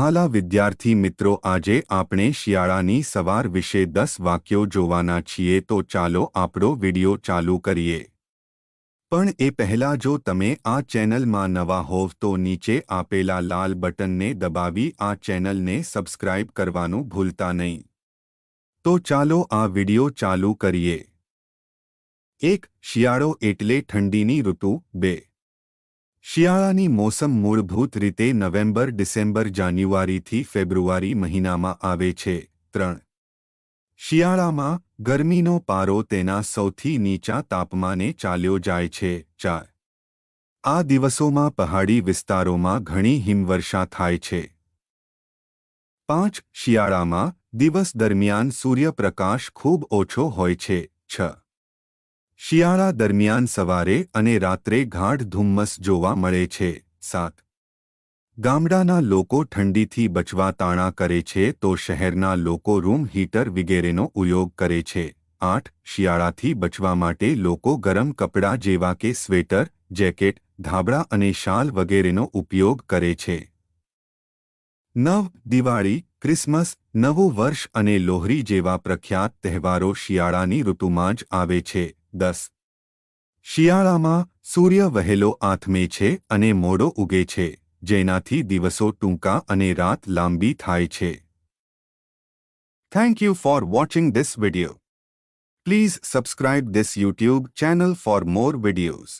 વહાલા વિદ્યાર્થી મિત્રો, આજે આપણે શિયાળાની સવાર વિશે દસ વાક્યો જોવાના છીએ, તો ચાલો આપણો વિડિયો ચાલુ કરીએ. પણ એ પહેલાં જો તમે આ ચેનલમાં નવા હોવ, તો નીચે આપેલા લાલ બટનને દબાવી આ ચેનલને સબસ્ક્રાઇબ કરવાનું ભૂલતા નહીં. તો ચાલો આ વિડિયો ચાલુ કરીએ. એક, શિયાળો એટલે ઠંડીની ઋતુ. બે શિયાળાની મોસમ મૂળભૂત રીતે નવેમ્બર, ડિસેમ્બર, જાન્યુઆરીથી ફેબ્રુઆરી મહિનામાં આવે છે. ત્રણ. શિયાળામાં ગરમીનો પારો તેના સૌથી નીચા તાપમાને ચાલ્યો જાય છે. ચાર. આ દિવસોમાં પહાડી વિસ્તારોમાં ઘણી હિમવર્ષા થાય છે. પાંચ. શિયાળામાં દિવસ દરમિયાન સૂર્યપ્રકાશ ખૂબ ઓછો હોય છે. છ. શિયાળા દરમિયાન સવારે અને રાત્રે ગાઢ ધુમ્મસ જોવા મળે છે. સાત. ગામડાના લોકો ઠંડીથી બચવા તાણા કરે છે તો શહેરના લોકો રૂમ હીટર વગેરેનો ઉપયોગ કરે છે. આઠ. શિયાળાથી બચવા માટે લોકો ગરમ કપડાં જેવા કે સ્વેટર, જેકેટ, ધાબળા અને શાલ વગેરેનો ઉપયોગ કરે છે. નવ. દિવાળી, ક્રિસમસ, નવું વર્ષ અને લોહરી જેવા પ્રખ્યાત તહેવારો શિયાળાની ઋતુમાં જ આવે છે. દસ. શિયાળામાં સૂર્ય વહેલો આથમે છે અને મોડો ઉગે છે, જેનાથી દિવસો ટૂંકા અને રાત લાંબી થાય છે. Thank you for watching this video please subscribe this YouTube channel for more videos